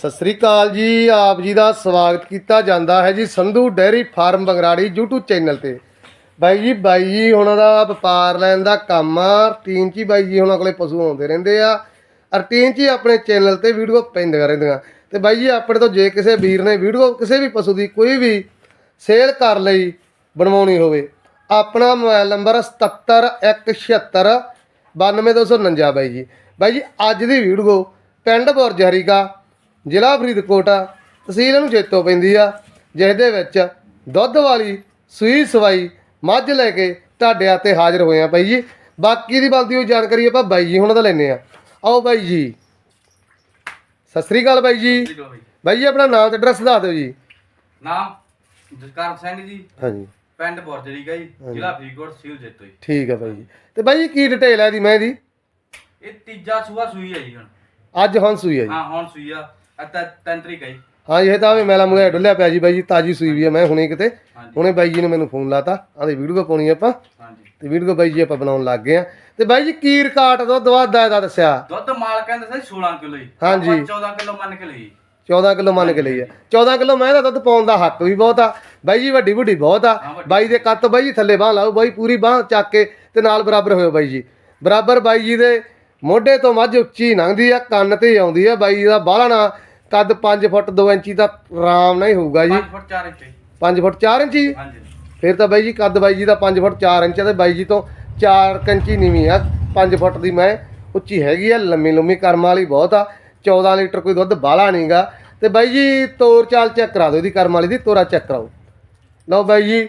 ਸਤਿ ਸ੍ਰੀ ਅਕਾਲ ਜੀ, ਆਪ ਜੀ ਦਾ ਸਵਾਗਤ ਕੀਤਾ ਜਾਂਦਾ ਹੈ ਜੀ Sandhu dairy farm Bangrari YouTube channel ਤੇ। ਬਾਈ ਜੀ ਬਾਈ ਜੀ, ਉਹਨਾਂ ਦਾ ਵਪਾਰ ਲੈਣ ਦਾ ਕੰਮ ਆ। ਰੂਟੀਨ 'ਚ ਹੀ ਬਾਈ ਜੀ, ਉਹਨਾਂ ਕੋਲੇ ਪਸ਼ੂ ਆਉਂਦੇ ਰਹਿੰਦੇ ਆ। ਰੂਟੀਨ 'ਚ ਹੀ ਆਪਣੇ ਚੈਨਲ ਤੇ ਵੀਡੀਓ ਪੈਂਦੀਆਂ ਰਹਿੰਦੀਆਂ। ਤੇ ਬਾਈ ਜੀ, ਆਪਣੇ ਤੋਂ ਜੇ ਕਿਸੇ ਵੀਰ ਨੇ ਵੀਡੀਓ ਕਿਸੇ ਵੀ ਪਸ਼ੂ ਦੀ ਕੋਈ ਵੀ ਸੇਲ ਕਰ ਲਈ, ਬਣਵਾਉਣੀ ਹੋਵੇ, ਆਪਣਾ ਮੋਬਾਈਲ ਨੰਬਰ 77176 92249 ਬਾਈ ਜੀ। ਬਾਈ ਜੀ, ਅੱਜ ਦੀ ਵੀਡੀਓ ਪਿੰਡ ਬੁਰਜਹਰੀਕਾ ਜ਼ਿਲ੍ਹਾ ਫਰੀਦਕੋਟ ਆ ਤਹਿਸੀਲ ਨੂੰ ਜੇਤੋ ਪੈਂਦੀ ਆ ਜਿਸ ਦੇ ਵਿੱਚ ਦੁੱਧ ਵਾਲੀ ਸੂਈ ਸਵਾਈ ਮੱਝ ਲੈ ਕੇ ਤੁਹਾਡੇ ਆਤੇ ਹਾਜ਼ਰ ਹੋਏ ਆ ਬਾਈ ਜੀ। ਬਾਕੀ ਦੀ ਬਲਦੀ ਹੋਈ ਜਾਣਕਾਰੀ ਆਪਾਂ ਬਾਈ ਜੀ ਹੁਣਾਂ ਦਾ ਲੈਨੇ ਆ। ਆਓ ਬਾਈ ਜੀ। ਸਤਿ ਸ੍ਰੀ ਅਕਾਲ ਬਾਈ ਜੀ। ਬਾਈ ਜੀ। ਆਪਣਾ ਨਾਮ ਤੇ ਐਡਰੈਸ ਦੱਸ ਦਿਓ ਜੀ। ਨਾਮ ਜਸਕਰਨ ਸਿੰਘ ਜੀ। ਹਾਂਜੀ। ਪਿੰਡ ਬੋਰਜਰੀਗਾ ਜੀ ਜ਼ਿਲ੍ਹਾ ਫਰੀਦਕੋਟ ਸਿਵਲ ਜੇਤੋ ਜੀ। ਠੀਕ ਆ ਬਾਈ ਜੀ। ਤੇ ਬਾਈ ਜੀ ਕੀ ਡਿਟੇਲ ਹੈ ਦੀ ਮੈਂ ਦੀ ਇਹ ਤੀਜਾ ਸੂਆ ਸੂਈ ਹੈ ਜੀ ਹੁਣ। ਅੱਜ ਹੁਣ ਸੂਈ ਹੈ ਜੀ। ਹਾਂ ਹੁਣ ਸੂਈ ਆ। ਅੱਤਾ ਹੈ ਜੀ ਹਾਂ ਇਹ ਤਾਂ ਵੀ ਮੈਲਾ ਮੁੰਗਾ ਡੁੱਲਿਆ ਪਿਆ ਜੀ ਬਾਈ ਜੀ ਤਾਜੀ ਸੂਈ ਵੀ ਆ ਮੈਂ ਹੁਣੇ ਕਿਤੇ। ਹਾਂਜੀ। ਹੁਣੇ ਬਾਈ ਜੀ ਨੇ ਮੈਨੂੰ ਫੋਨ ਲਾਤਾ ਆਂਦੇ ਵੀਡੀਓ ਪਾਉਣੀ ਆਪਾਂ। ਹਾਂਜੀ। ਤੇ ਵੀਡੀਓ ਬਾਈ ਜੀ ਆਪਾਂ ਬਣਾਉਣ ਲੱਗ ਗਏ ਆ। ਤੇ ਬਾਈ ਜੀ ਕੀ ਰਿਕਾਰਡ ਦੁੱਧ ਵਾਧਾ ਇਹਦਾ ਦੱਸਿਆ? ਦੁੱਧ ਮਾਲ ਕਹਿੰਦੇ ਸੀ 16 ਕਿਲੋ ਜੀ। ਹਾਂਜੀ। ਆਪਾਂ 14 ਕਿਲੋ ਮੰਨ ਕੇ ਲਈ। 14 ਕਿਲੋ ਮੰਨ ਕੇ ਲਈ ਆ। 14 ਕਿਲੋ ਮੈਂ ਦਾ ਦੁੱਧ ਪਾਉਣ ਦਾ ਹੱਕ ਵੀ ਬਹੁਤ ਆ। ਬਾਈ ਜੀ ਵੱਡੀ ਵੱਡੀ ਬਹੁਤ ਆ। ਹਾਂ। ਬਾਈ ਦੇ ਕੱਤ ਬਾਈ ਜੀ ਥੱਲੇ ਬਾਹ ਲਾਓ ਬਾਈ ਪੂਰੀ ਬਾਹ ਚੱਕ ਕੇ ਤੇ ਨਾਲ ਬਰਾਬਰ ਹੋਇਓ ਬਾਈ ਜੀ। ਬਰਾਬਰ ਬਾਈ ਜੀ ਦੇ ਮੋਢੇ ਤੋਂ ਮੱਝ ਉੱਚੀ ਲੰਘਦੀ ਆ ਕੰਨ ਤੇ ਆਉਂਦੀ ਆ ਬਾਈ ਦਾ ਬਾਹਲਾ ਨਾ। ਕੱਦ 5 ਫੁੱਟ 2 ਇੰਚੀ ਦਾ ਆਰਾਮ ਨਾਲ ਹੀ ਹੋਊਗਾ ਜੀ। 5 ਫੁੱਟ 4 ਇੰਚ। ਜੀ। 5 ਫੁੱਟ 4 ਇੰਚੀ? ਹਾਂਜੀ। ਫਿਰ ਤਾਂ ਬਾਈ ਜੀ ਕੱਦ ਬਾਈ ਜੀ ਦਾ 5 ਫੁੱਟ 4 ਇੰਚ ਤੇ ਬਾਈ ਜੀ ਤੋਂ 4 ਇੰਚੀ ਨੀਵੀਂ ਆ। 5 ਫੁੱਟ ਦੀ ਮੈਂ ਉੱਚੀ ਹੈਗੀ ਆ ਲੰਮੀ ਲੰਮੀ ਕਰਮ ਵਾਲੀ ਬਹੁਤ ਆ। 14 ਲੀਟਰ ਕੋਈ ਦੁੱਧ ਬਾਲਾ ਨਹੀਂਗਾ ਤੇ ਬਾਈ ਜੀ ਤੋਰ ਚਾਲ ਚੈੱਕ ਕਰਾ ਦਿਓ ਇਹਦੀ ਕਰਮ ਵਾਲੀ ਦੀ ਤੋਰਾ ਚੈੱਕ ਕਰਾਓ। ਲਓ ਬਾਈ ਜੀ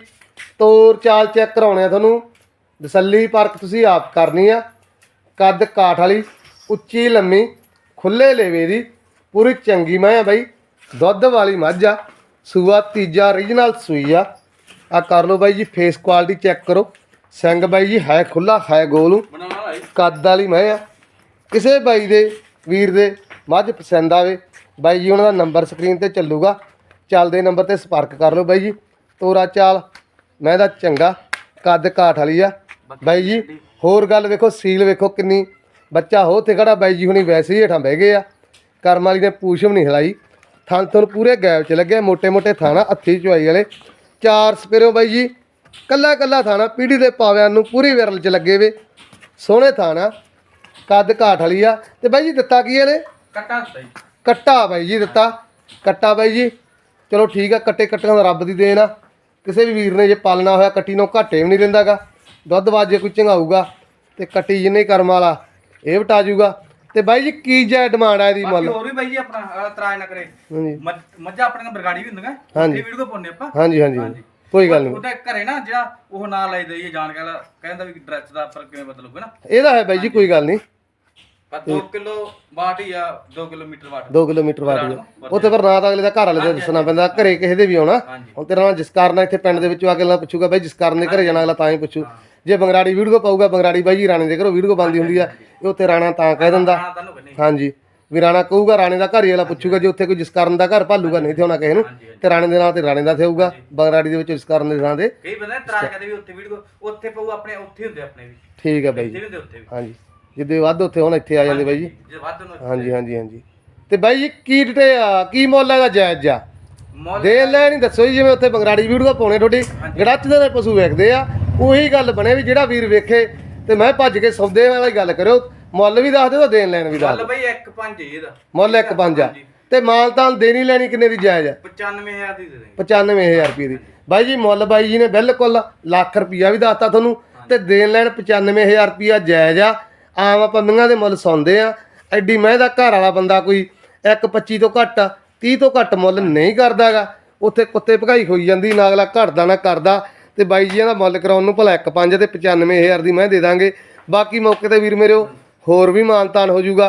ਤੋਰ ਚਾਲ ਚੈੱਕ ਕਰਾਉਣੇ ਆ ਤੁਹਾਨੂੰ। ਤਸੱਲੀ ਪਰਖ ਤੁਸੀਂ ਆਪ ਕਰਨੀ ਆ। ਕੱਦ ਕਾਠ ਵਾਲੀ ਉੱਚੀ ਲੰਮੀ ਖੁੱਲੇ ਲੇਵੇ ਦੀ। ਪੂਰੀ ਚੰਗੀ ਮੈਂ ਆ ਬਾਈ। ਦੁੱਧ ਵਾਲੀ ਮੱਝ ਆ। ਸੂਆ ਤੀਜਾ ਰੀਜਨਲ ਸੂਈ ਆ। ਆ ਕਰ ਲਓ ਬਾਈ ਜੀ ਫੇਸ ਕੁਆਲਿਟੀ ਚੈੱਕ ਕਰੋ। ਸਿੰਘ ਬਾਈ ਜੀ ਹੈ ਖੁੱਲਾ ਹੈ ਗੋਲ। ਕੱਦ ਵਾਲੀ ਮੈਂ ਆ। ਕਿਸੇ ਬਾਈ ਦੇ ਵੀਰ ਦੇ ਮੱਝ ਪਸੰਦ ਆਵੇ ਬਾਈ ਜੀ ਉਹਨਾਂ ਦਾ ਨੰਬਰ ਸਕਰੀਨ ਤੇ ਚੱਲੂਗਾ। ਚੱਲਦੇ ਨੰਬਰ ਤੇ ਸੰਪਰਕ ਕਰ ਲਓ ਬਾਈ ਜੀ। ਤੋਰਾ ਚਾਲ ਮੈਂ ਦਾ ਚੰਗਾ ਕੱਦ ਕਾਠ ਵਾਲੀ ਆ। ਬਾਈ ਜੀ ਹੋਰ ਗੱਲ ਵੇਖੋ ਸੀਲ ਵੇਖੋ ਕਿੰਨੀ। ਬੱਚਾ ਹੋ ਤੇ ਖੜਾ ਬਾਈ ਜੀ ਹੁਣੀ ਵੈਸੇ ਹੀ ਹੇਠਾਂ ਬਹਿ ਗਏ ਆ। ਕਰਮ ਵਾਲੀ ਨੇ ਪੂਛ ਵੀ ਨਹੀਂ ਹਿਲਾਈ। ਥਣ ਥਣ ਪੂਰੇ ਗੈਪ 'ਚ ਲੱਗੇ। ਮੋਟੇ ਮੋਟੇ ਥਾਣਾ ਅੱਥੀ ਚੁਆਈ ਵਾਲੇ। ਚਾਰ ਸਪੇਰੋ ਬਾਈ ਜੀ ਕੱਲਾ ਕੱਲਾ ਥਾਣਾ ਪੀੜੀ ਦੇ ਪਾਵਿਆਂ ਨੂੰ ਪੂਰੀ ਵਿਰਲ 'ਚ ਲੱਗੇ ਵੇ। ਸੋਹਣੇ ਥਾਣਾ ਕੱਦ ਘਾਟ ਵਾਲੀ ਆ। ਤੇ ਬਾਈ ਜੀ ਦਿੱਤਾ ਕੀ ਇਹਨੇ? ਕੱਟਾ ਦਿੱਤਾ ਕੱਟਾ ਬਾਈ ਜੀ ਦਿੱਤਾ। ਕੱਟਾ ਬਾਈ ਜੀ ਚਲੋ ਠੀਕ ਆ ਕੱਟੇ ਕੱਟਾਂ ਦਾ ਰੱਬ ਦੀ ਦੇਣ ਆ। ਕਿਸੇ ਵੀ ਵੀਰ ਨੇ ਜੇ ਪਾਲਣਾ ਹੋਇਆ ਕੱਟੀ ਨੂੰ ਘਾਟੇ ਵੀ ਨਹੀਂ ਲੈਂਦਾਗਾ ਦੁੱਧ ਵਾਜੇ ਕੋਈ ਚੰਗਾਊਗਾ। ਤੇ ਕੱਟੀ ਜਿੰਨੇ ਕਰਮ ਵਾਲਾ ਇਹ ਵਟਾ ਜੂਗਾ। ਤੇ ਬਾਈ ਜੀ ਕੀ ਜੈ ਡਿਮਾਂਡ ਆ ਇਹਦੀ ਬਾਕੀ ਮੁੱਲ? ਹੋਰ ਵੀ ਬਾਈ ਜੀ ਆਪਣਾ ਅਹ, ਇਤਰਾਜ਼ ਨਾ ਕਰੇ। ਹਾਂਜੀ। ਮੱਝ- ਮੱਝਾਂ ਆਪਣੀਆਂ ਬਰਗਾੜੀ ਵੀ ਹੁੰਦੀਆਂ ਹਾਂਜੀ। ਇਹ ਵੀਡੀਓ ਪਾਉਂਦੇ ਆਪਾਂ। ਹਾਂਜੀ ਹਾਂਜੀ। ਹਾਂਜੀ। ਕੋਈ ਗੱਲ ਨਹੀਂ। ਉਹਦਾ ਘਰੇ ਨਾ ਜਿਹੜਾ ਉਹ ਨਾਂ ਲੈ ਦਈਏ ਜਾਣ ਕੇ ਕਹਿੰਦਾ ਵੀ ਡਰੈਸ ਦਾ ਪਰ ਕਿਵੇਂ ਬਦਲੂਗਾ ਨਾ। ਇਹਦਾ ਹੈ ਬਾਈ ਜੀ ਕੋਈ ਗੱਲ ਨਹੀਂ। ਪਰ 2 ਕਿਲੋ ਵਾਟ ਹੀ ਆ 2 ਕਿਲੋਮੀਟਰ ਵਾਟ। 2 ਕਿਲੋਮੀਟਰ ਵਾਟ ਦੀ ਉੱਥੇ ਪਰ ਨਾ ਤਾਂ ਅਗਲੇ ਦਾ ਘਰ ਵਾਲੇ ਦਾ ਦੱਸਣਾ ਪੈਂਦਾ ਘਰੇ ਕਿਸੇ ਦੇ ਵੀ ਆਉਣਾ। ਹਾਂਜੀ। ਹੁਣ ਤੇਰਾ ਨਾਲ ਜਿਸ ਕਾਰਨ ਇੱਥੇ ਪਿੰਡ ਦੇ ਵਿੱਚੋਂ ਆ ਕੇ ਅਗਲਾ ਪੁੱਛੂਗਾ ਬਾਈ ਜਿਸ ਕਾਰਨ ਦੇ ਘਰੇ ਜਾਣਾ ਅਗਲਾ ਤਾਂ ਹੀ ਪੁੱਛੂ। ਜੇ ਬੰਗਰਾੜੀ ਵੀਡੀਓ ਪਾਊਗਾ ਬੰਗਰਾੜੀ ਬਾਈ ਜੀ ਰਾਣੇ ਦੇ ਘਰੋਂ ਵੀਡੀਓ ਬੰਦੀ ਹੁੰਦੀ ਆ ਇਹ ਉੱਥੇ ਰਾਣਾ ਤਾਂ ਕਹਿ ਦਿੰਦਾ। ਕਹਿੰਦੇ ਹਾਂਜੀ। ਵੀ ਰਾਣਾ ਕਹੂਗਾ ਰਾਣੇ ਦਾ ਘਰ ਹੀ ਵਾਲਾ ਪੁੱਛੂਗਾ ਜੇ ਉੱਥੇ ਕੋਈ ਜਿਸ ਕਾਰਨ ਦਾ ਘਰ ਭਾਲੂਗਾ ਨਹੀਂ ਤੇ ਹੋਣਾ ਕਿਸੇ ਨੂੰ। ਤੇ ਰਾਣੇ ਦੇ ਨਾਂ ਤੇ ਰਾਣੇ ਦਾ ਥੇਊਗਾ ਬੰਗਰਾੜੀ ਦੇ ਵਿੱਚ ਜਿਸ ਕਾਰਨ ਦੇ ਨਾਂ ਦੇ ਕਈ ਬੰਦੇ ਇਤਰਾਜ਼ ਕਰਦੇ ਵੀ ਉੱਥੇ ਵੀਡੀਓ ਉੱਥੇ ਪਊ ਆਪਣੇ ਉੱਥੇ ਹੁੰਦੇ ਆਪਣੇ ਵੀ। ਠੀਕ ਹੈ ਬਾਈ ਜੀ। ਹਾਂਜੀ। ਜਿੱਦੇ ਵੱਧ ਉੱਥੇ ਹੁਣ ਇੱਥੇ ਆ ਜਾਂਦੇ ਬਾਈ ਜੀ। ਹਾਂਜੀ ਹਾਂਜੀ ਹਾਂਜੀ ਤੇ ਬਾਈ ਜੀ ਕੀ ਡਿਟੇ ਆ ਕੀ ਮੁੱਲ ਹੈਗਾ ਜਾਇਜ਼ ਜਾ ਦੇ ਲੈ ਨਹੀਂ ਦੱਸੋ ਜੀ ਜਿਵੇਂ ਉੱਥੇ ਬੰਗਰਾੜੀ ਵੀਡੀਓ ਪਾਉਣੇ ਤੁਹਾਡੀ। ਗੜੱਚ ਦੇ ਪਸ਼ੂ ਵੇਖਦੇ ਆ। ਉਹੀ ਗੱਲ ਬਣੇ ਵੀ ਜਿਹੜਾ ਵੀਰ ਵੇਖੇ ਤੇ ਮੈਂ ਭੱਜ ਕੇ ਸੌਦੇ ਵਾਲੀ ਗੱਲ ਕਰਿਓ ਮੁੱਲ ਵੀ ਦੱਸ ਦਿਓ ਤੇ ਦੇਣ ਲੈਣ ਵੀ ਦੱਸ ਮੁੱਲ ਬਈ 1.5 ਇਹਦਾ। ਮੁੱਲ ਇੱਕ ਪੰਜ ਆ। ਤੇ ਮਾਲ ਤਾਂ ਦੇਣੀ ਲੈਣੀ ਕਿੰਨੇ ਦੀ ਜਾਇਜ਼ ਆ? 95000 ਦੀ ਦੇ ਦੇ 95000 ਰੁਪਏ ਦੀ। ਬਾਈ ਜੀ ਮੁੱਲ ਬਾਈ ਜੀ ਨੇ ਬਿਲਕੁਲ ਲੱਖ ਰੁਪਿਆ ਵੀ ਦੱਸਤਾ ਤੁਹਾਨੂੰ ਤੇ ਦੇਣ ਲੈਣ 95000 ਰੁਪਿਆ ਜਾਇਜ਼ ਆ। ਆਮ ਆਪਾਂ ਮੀਆਂ ਦੇ ਮੁੱਲ ਸੌਂਦੇ ਆ। ਐਡੀ ਮੈਂ ਦਾ ਘਰ ਵਾਲਾ ਬੰਦਾ ਕੋਈ 1.25 ਤੋਂ ਘੱਟ 30 ਤੋਂ ਘੱਟ ਮੁੱਲ ਨਹੀਂ ਕਰਦਾਗਾ ਉੱਥੇ ਕੁੱਤੇ ਭਗਾਈ ਹੋਈ ਜਾਂਦੀ ਨਾ ਅਗਲਾ ਘਟਦਾ ਨਾ ਕਰਦਾ। ਤੇ ਬਾਈ ਜੀ ਦਾ ਮੁੱਲ ਕਰਾਉਣ ਨੂੰ ਭਲਾ 1.5 ਤੇ 95000 ਦੀ ਮੈਂ ਦੇ ਦਾਂਗੇ। ਬਾਕੀ ਮੌਕੇ ਤੇ ਵੀਰ ਮੇਰਿਓ ਹੋਰ ਵੀ ਮਾਨਤਾਨ ਹੋ ਜਾਊਗਾ।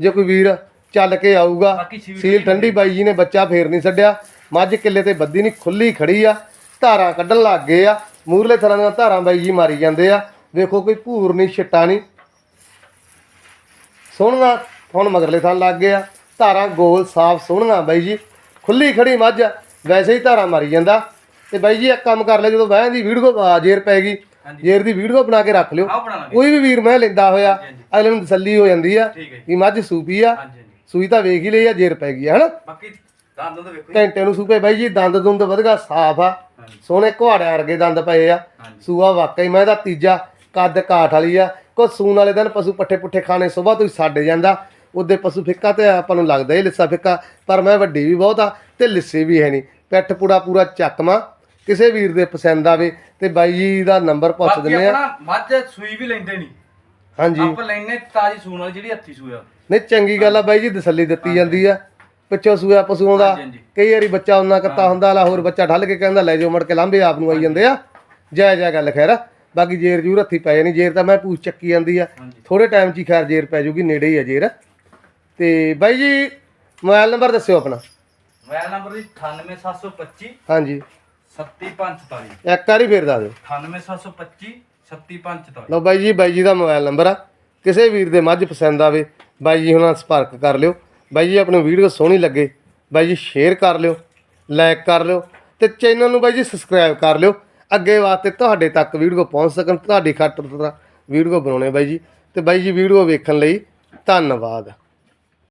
ਜੇ ਕੋਈ ਵੀਰ ਚੱਲ ਕੇ ਆਊਗਾ ਸੀਲ ਠੰਡੀ ਬਾਈ ਜੀ ਨੇ ਬੱਚਾ ਫੇਰ ਨਹੀਂ ਛੱਡਿਆ। ਮੱਝ ਕਿੱਲੇ ਤੇ ਬੱਦੀ ਨਹੀਂ ਖੁੱਲੀ ਖੜੀ ਆ। ਧਾਰਾਂ ਕੱਢਣ ਲੱਗ ਗਏ ਆ। ਮੂਰਲੇ ਥਰਾਂ ਦੀਆਂ ਧਾਰਾਂ ਬਾਈ ਜੀ ਮਾਰੀ ਜਾਂਦੇ ਆ। ਵੇਖੋ ਕੋਈ ਭੂਰ ਨਹੀਂ ਛਿੱਟਾ ਨਹੀਂ। ਸੋਹਣਾ ਹੁਣ ਮਗਰਲੇ ਥਾਂ ਲੱਗ ਗਏ ਆ। ਧਾਰਾਂ ਗੋਲ ਸਾਫ਼ ਸੋਹਣੀਆਂ ਬਾਈ ਜੀ। ਖੁੱਲੀ ਖੜੀ ਮੱਝ ਵੈਸੇ ਹੀ ਧਾਰਾਂ ਮਾਰੀ ਜਾਂਦਾ। ਤੇ ਬਾਈ ਜੀ ਇੱਕ ਕੰਮ ਕਰ ਲੈ ਜਦੋਂ ਵਹਿਣ ਦੀ ਵੀਡੀਓ ਜੇਰ ਪੈ ਗਈ। ਜੇਰ ਦੀ ਵੀਡੀਓ ਬਣਾ ਕੇ ਰੱਖ ਲਿਓ। ਆਹ ਬਣਾ ਲਾਂਗੇ। ਕੋਈ ਵੀ ਵੀਰ ਮੈਂ ਲੈਂਦਾ ਹੋਇਆ। ਅਗਲੇ ਨੂੰ ਤਸੱਲੀ ਹੋ ਜਾਂਦੀ ਆ ਠੀਕ ਹੈ ਜੀ। ਵੀ ਮੱਝ ਸੂਪੀ ਆ ਹਾਂਜੀ ਹਾਂਜੀ। ਸੂਈ ਤਾਂ ਵੇਖ ਹੀ ਲਈ ਆ ਜੇਰ ਪੈ ਗਈ ਆ ਹਨਾ? ਬਾਕੀ ਦੰਦ ਤਾਂ ਵੇਖੋ ਜੀ। ਘੰਟੇ ਨੂੰ ਸੂਪੇ ਬਾਈ ਜੀ ਦੰਦ ਦੁੰਦ ਵਧਗਾ ਸਾਫ਼ ਆ। ਹਾਂਜੀ। ਸੋਹਣੇ ਘੋੜਿਆਂ ਵਰਗੇ ਦੰਦ ਪਏ ਆ। ਹਾਂਜੀ। ਸੂਆ ਵਾਕਈ ਮੈਂ ਇਹਦਾ ਤੀਜਾ ਕੱਦ ਕਾਠ ਵਾਲੀ ਆ। ਕੋ ਸੂਣ ਵਾਲੇ ਦਿਨ ਪਸ਼ੂ ਪੱਠੇ ਪੁੱਠੇ ਖਾਣੇ ਸਵੇਰ ਤੋਂ ਹੀ ਛੱਡ ਜਾਂਦਾ। ਉਹਦੇ ਪਸ਼ੂ ਫਿੱਕਾ ਤੇ ਆਪਾਂ ਨੂੰ ਲੱਗਦਾ ਇਹ ਲਿੱਸਾ ਫਿੱਕਾ ਪਰ ਮੈਂ ਵੱਡੀ ਵੀ ਬਹੁਤ ਆ ਤੇ ਲਿੱਸੀ ਵੀ ਹੈ ਨਹੀਂ। ਪਿੱਠ ਪੂੜਾ ਪੂਰਾ ਚੱਕਮਾ ਕਿਸੇ ਵੀਰ ਦੇ ਪਸੰਦ ਆਵੇ ਤੇ ਬਾਈ ਜੀ ਦਾ ਨੰਬਰ ਪੁੱਛ ਬਾਕੀ ਦਿੰਦੇ ਆ। ਆਪਣਾ ਮੱਝ ਸੂਈ ਵੀ ਲੈਂਦੇ ਨਹੀਂ ਹਾਂਜੀ। ਆਪਾਂ ਲੈਨੇ ਤਾਜੀ ਸੂਣ ਵਾਲੀ ਜਿਹੜੀ ਹੱਥੀ ਸੂਆ ਨਹੀਂ ਚੰਗੀ ਗੱਲ ਆ ਬਾਈ ਜੀ ਤਸੱਲੀ ਦਿੱਤੀ ਜਾਂਦੀ ਆ। ਪਿੱਛੋਂ ਸੂਆ ਪਸ਼ੂਆਂ ਦਾ ਹਾਂਜੀ, ਹਾਂਜੀ। ਕਈ ਵਾਰੀ ਬੱਚਾ ਉਹਨਾਂ ਕੱਤਾ ਹੁੰਦਾ ਲਾ ਹੋਰ ਬੱਚਾ ਢੱਲ ਕੇ ਕਹਿੰਦਾ ਲੈ ਜਾਓ ਮੜ ਕੇ ਲਾਂਬੇ ਆਪ ਨੂੰ ਆਈ ਜਾਂਦੇ ਆ। ਜੈ ਜੈ ਗੱਲ ਖੈਰ। ਆ। ਬਾਕੀ ਜੇਰ ਜੂਰ ਹੱਥੀ ਪੈ ਜਾਣੀ ਜੇਰ ਤਾਂ ਮੈਂ ਪੂਛ ਚੱਕੀ ਜਾਂਦੀ ਆ। ਹਾਂਜੀ। ਥੋੜੇ ਟਾਈਮ 'ਚ ਹੀ ਖੈਰ ਜੇਰ ਪੈ ਜੂਗੀ ਨੇੜੇ ਹੀ ਆ ਜੇਰ। ਤੇ ਬਾਈ ਜੀ ਮੋਬਾਈਲ ਨੰਬਰ ਦੱਸਿਓ ਆਪਣਾ। ਮੋਬਾਈਲ ਨੰਬਰ ਜੀ 98725 ਹਾਂਜੀ। 37544 ਇੱਕ ਵਾਰੀ ਫੇਰ ਦੱਸ ਦਿਓ। 98725 37544 ਲਓ ਬਾਈ ਜੀ ਬਾਈ ਜੀ ਦਾ ਮੋਬਾਈਲ ਨੰਬਰ ਆ। ਕਿਸੇ ਵੀਰ ਦੇ ਮੱਝ ਪਸੰਦ ਆਵੇ ਬਾਈ ਜੀ ਹੁਣਾਂ ਸੰਪਰਕ ਕਰ ਲਿਓ। ਬਾਈ ਜੀ ਆਪਣੀ ਵੀਡੀਓ ਸੋਹਣੀ ਲੱਗੇ ਬਾਈ ਜੀ ਸ਼ੇਅਰ ਕਰ ਲਿਓ ਲਾਈਕ ਕਰ ਲਿਓ ਤੇ ਚੈਨਲ ਨੂੰ ਬਾਈ ਜੀ ਸਬਸਕ੍ਰਾਈਬ ਕਰ ਲਿਓ। ਅੱਗੇ ਵਾਸਤੇ ਤੁਹਾਡੇ ਤੱਕ ਵੀਡੀਓ ਪਹੁੰਚ ਸਕਣ ਤੁਹਾਡੀ ਖਾਤਰ ਵੀਡੀਓ ਬਣਾਉਣੇ ਬਾਈ ਜੀ। ਤੇ ਬਾਈ ਜੀ ਵੀਡੀਓ ਵੇਖਣ ਲਈ ਧੰਨਵਾਦ।